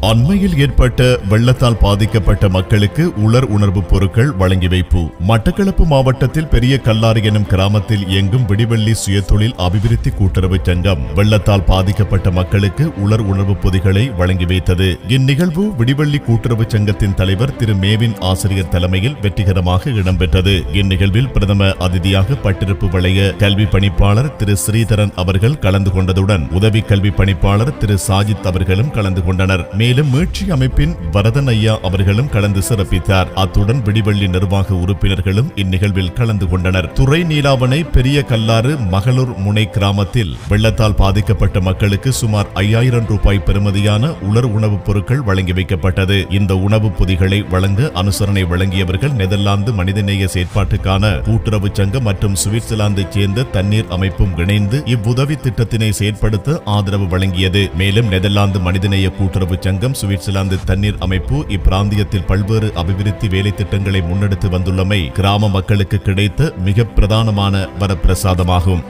அண்மையில் ஏற்பட்ட வெள்ளத்தால் பாதிக்கப்பட்ட மக்களுக்கு உலர் உணர்வுப் பொருட்கள் வழங்கி வைப்பு. மட்டக்களப்பு மாவட்டத்தில் பெரிய கல்லாறு எனும் கிராமத்தில் இயங்கும் விடிவெள்ளி சுயதொழில் அபிவிருத்தி கூட்டுறவு சங்கம் வெள்ளத்தால் பாதிக்கப்பட்ட மக்களுக்கு உலர் உணர்வுப் பொதிகளை வழங்கி வைத்தது. இந்நிகழ்வு விடிவெள்ளி கூட்டுறவு சங்கத்தின் தலைவர் திரு. மேவின் ஆசிரியர் தலைமையில் வெற்றிகரமாக இடம்பெற்றது. இந்நிகழ்வில் பிரதம அதிதியாக பட்டிருப்பு வளைய கல்வி பணிப்பாளர் திரு. ஸ்ரீதரன் அவர்கள் கலந்து கொண்டதுடன் உதவி கல்வி பணிப்பாளர் திரு. சாஜித் அவர்களும் கலந்து கொண்டனர். மேலும் மீட்சி அமைப்பின் வரதன் ஐயா அவர்களும் கலந்து சிறப்பித்தார். அத்துடன் விடிவெள்ளி நிர்வாக உறுப்பினர்களும் இந்நிகழ்வில் கலந்து கொண்டனர். துறை நீலாவணை பெரிய கல்லாறு மகளூர் முனை கிராமத்தில் வெள்ளத்தால் பாதிக்கப்பட்ட மக்களுக்கு சுமார் ஐயாயிரம் ரூபாய் பெறுமதியான உலர் உணவுப் பொருட்கள் வழங்கி வைக்கப்பட்டது. இந்த உணவுப் பொதிகளை வழங்க அனுசரணை வழங்கியவர்கள் நெதர்லாந்து மனிதநேய செயற்பாட்டுக்கான கூட்டுறவு சங்கம் மற்றும் சுவிட்சர்லாந்தைச் சேர்ந்த தண்ணீர் அமைப்பும் இணைந்து இவ்வுதவி திட்டத்தினை செயற்படுத்த ஆதரவு வழங்கியது. மேலும் நெதர்லாந்து மனிதநேய கூட்டுறவு சங்கம் சுவிட்சர்லாந்து தண்ணீர் அமைப்பு இப்பிராந்தியத்தில் பல்வேறு அபிவிருத்தி வேலை திட்டங்களை முன்னெடுத்து வந்துள்ளமை கிராம மக்களுக்கு கிடைத்த மிக பிரதானமான வரப்பிரசாதமாகும்.